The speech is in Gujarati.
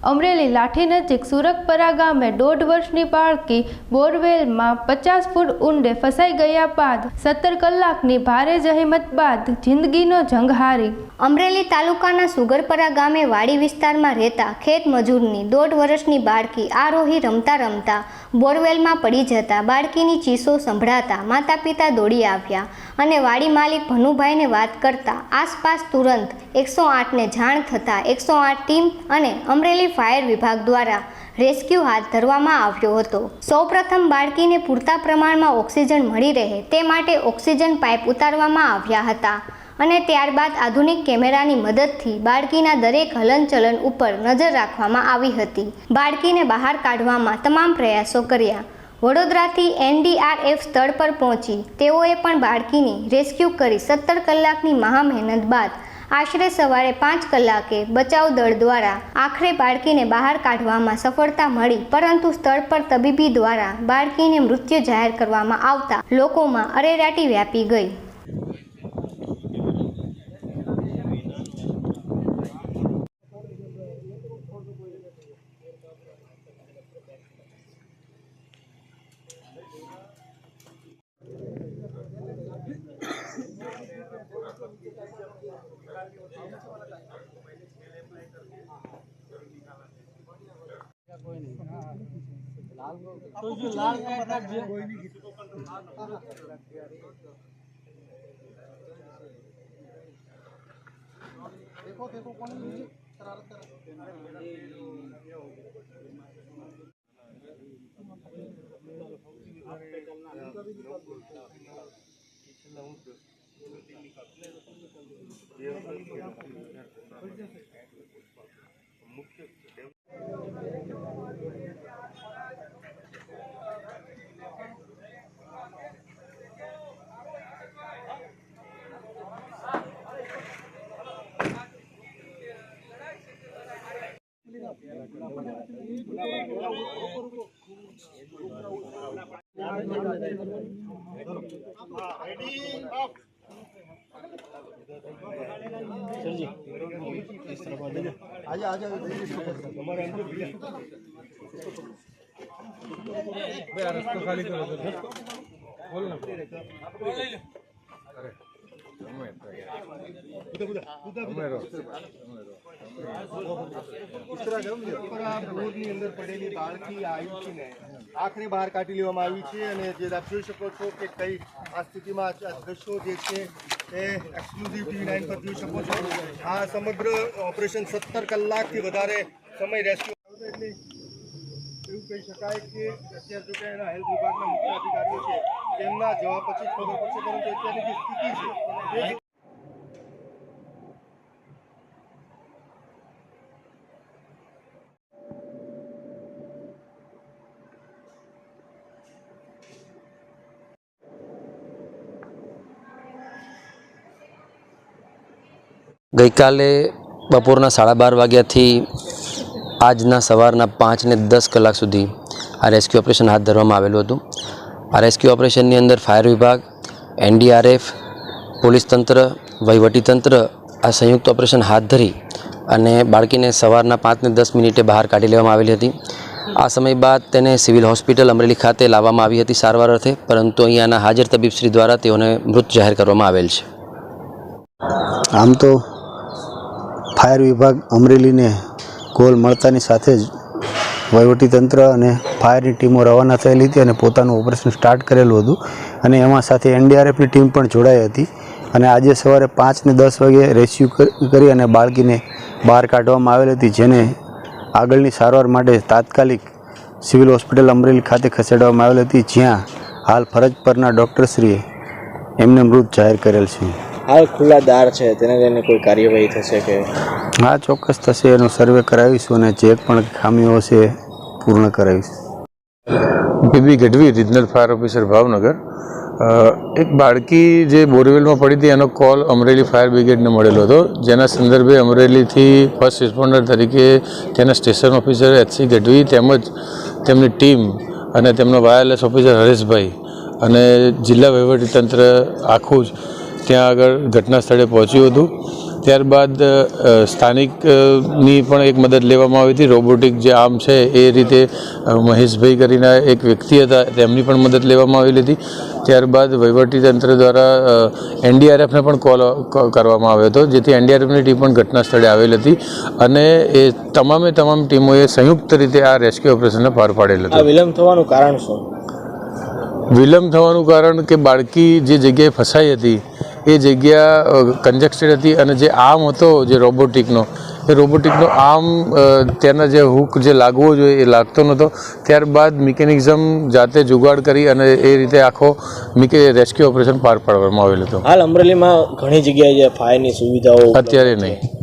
અમરેલી લાઠી નજીક સુરકપરા ગામે દોઢ વર્ષની બાળકી બોરવેલમાં પચાસ ફૂટ ઊંડે ફસાઈ ગયા બાદ સત્તર કલાકની ભારે જહેમત બાદ જિંદગીનો જંગ હારી. અમરેલી તાલુકાના સુગરપરા ગામે વાડી વિસ્તારમાં રહેતા ખેત મજૂરની દોઢ વર્ષની બાળકી આરોહી રમતા રમતા બોરવેલમાં પડી જતા બાળકીની ચીસો સંભળાતા માતા પિતા દોડી આવ્યા અને વાડી માલિક ભનુભાઈને વાત કરતા આસપાસ તુરંત એકસો આઠને જાણ થતાં એકસો આઠ ટીમ અને અમરેલી ફાયર વિભાગ દ્વારા રેસ્ક્યુ હાથ ધરવામાં આવ્યો હતો. સૌપ્રથમ બાળકીને પૂરતા પ્રમાણમાં ઓક્સિજન મળી રહે તે માટે ઓક્સિજન પાઇપ ઉતારવામાં આવ્યા હતા અને ત્યારબાદ આધુનિક કેમેરાની મદદથી બાળકીના દરેક હલનચલન ઉપર નજર રાખવામાં આવી હતી. બાળકીને બહાર કાઢવામાં તમામ પ્રયાસો કર્યા. વડોદરાથી એનડીઆરએફ સ્થળ પર પહોંચી તેઓએ પણ બાળકીની રેસ્ક્યુ કરી સત્તર કલાકની મહા મહેનત બાદ આશરે સવારે પાંચ કલાકે બચાવ દળ દ્વારા આખરે બાળકીને બહાર કાઢવામાં સફળતા મળી, પરંતુ સ્થળ પર તબીબી દ્વારા બાળકીને મૃત્યુ જાહેર કરવામાં આવતા લોકોમાં અરેરાટી વ્યાપી ગઈ. तो जो लाल का पता कोई नहीं देखो देखो कौन शरारत कर Ready, up. રોડની અંદર પડેલી બાળકી આવી છે ને આખરે બહાર કાઢી લેવામાં આવી છે અને જે આપ જોઈ શકો છો કે કઈ આ સ્થિતિમાં આ જે છે એ એક્સક્લુઝિવ ટીવી નાઇન પર જોઈ શકો છો. આ સમગ્ર ઓપરેશન સત્તર કલાકથી વધારે સમય રેસ્ક્યુ એટલે એવું કહી શકાય કે અત્યાર જો એના હેલ્થ વિભાગના મુખ્ય અધિકારીઓ છે. તેમના જવાબ પછી ખબર પડશે, પરંતુ અત્યારની જે સ્થિતિ છે ગઈકાલે બપોરના સાડા બાર વાગ્યાથી આજના સવારના પાંચ ને દસ કલાક સુધી આ રેસ્ક્યુ ઓપરેશન હાથ ધરવામાં આવેલું હતું. આ રેસ્ક્યુ ઓપરેશનની અંદર ફાયર વિભાગ, એનડીઆરએફ, પોલીસ તંત્ર વહીવટીતંત્ર આ સંયુક્ત ઓપરેશન હાથ ધરી અને બાળકીને સવારના પાંચને દસ મિનિટે બહાર કાઢી લેવામાં આવેલી હતી. આ સમય બાદ તેને સિવિલ હોસ્પિટલ અમરેલી ખાતે લાવવામાં આવી હતી સારવાર અર્થે, પરંતુ અહીંયાના હાજર તબીબશ્રી દ્વારા તેઓને મૃત જાહેર કરવામાં આવેલ છે. આમ તો ફાયર વિભાગ અમરેલીને કોલ મળતાની સાથે જ વહીવટીતંત્ર અને ફાયરની ટીમો રવાના થયેલી હતી અને પોતાનું ઓપરેશન સ્ટાર્ટ કરેલું હતું. અને એમાં સાથે એનડીઆરએફની ટીમ પણ જોડાઈ હતી. અને આજે સવારે પાંચને દસ વાગે રેસ્ક્યુ કરી અને બાળકીને બહાર કાઢવામાં આવેલી હતી, જેને આગળની સારવાર માટે તાત્કાલિક સિવિલ હોસ્પિટલ અમરેલી ખાતે ખસેડવામાં આવેલી હતી, જ્યાં હાલ ફરજ પરના ડૉક્ટરશ્રીએ એમને મૃત જાહેર કરેલ છે. હાલ ખુલ્લા દાર છે તેને લઈને કોઈ કાર્યવાહી થશે કે? હા ચોક્કસ થશે. એનો સર્વે કરાવીશું અને જે પણ ખામીઓ હશે એ પૂર્ણ કરાવીશું. B B Gadhvi regional fire officer Bhavnagar. એક બાળકી જે બોરવેલમાં પડી હતી એનો કોલ અમરેલી ફાયર બ્રિગેડને મળેલો હતો. જેના સંદર્ભે અમરેલીથી ફર્સ્ટ રિસ્પોન્ડર તરીકે તેના સ્ટેશન ઓફિસર એચસી ગઢવી તેમજ તેમની ટીમ અને તેમનો વાયરલેસ ઓફિસર હરેશભાઈ અને જિલ્લા વહીવટીતંત્ર આખું જ ત્યાં આગળ ઘટના સ્થળે પહોંચ્યું હતું. ત્યારબાદ સ્થાનિકની પણ એક મદદ લેવામાં આવી હતી. રોબોટિક જે આર્મ છે એ રીતે મહેશભાઈ કરીને એક વ્યક્તિ હતા તેમની પણ મદદ લેવામાં આવેલી હતી. ત્યારબાદ વહીવટીતંત્ર દ્વારા એનડીઆરએફને પણ કોલ કરવામાં આવ્યો હતો જેથી એનડીઆરએફની ટીમ પણ ઘટના સ્થળે આવેલી હતી અને એ તમામે તમામ ટીમોએ સંયુક્ત રીતે આ રેસ્ક્યુ ઓપરેશનને પાર પાડેલ હતું. વિલંબ થવાનું કારણ શું? વિલંબ થવાનું કારણ કે બાળકી જે જગ્યાએ ફસાઈ હતી એ જગ્યા કન્જેક્ટેડ હતી અને જે આર્મ હતો જે રોબોટિકનો એ રોબોટિકનો આર્મ તેના જે હુક જે લાગવો જોઈએ એ લાગતો નહોતો. ત્યારબાદ મિકેનિઝમ જાતે જુગાડ કરી અને એ રીતે આખો મિકે રેસ્ક્યુ ઓપરેશન પાર પાડવામાં આવેલ હતો. હાલ અમરેલીમાં ઘણી જગ્યાએ જે ફાયરની સુવિધાઓ અત્યારે નહીં.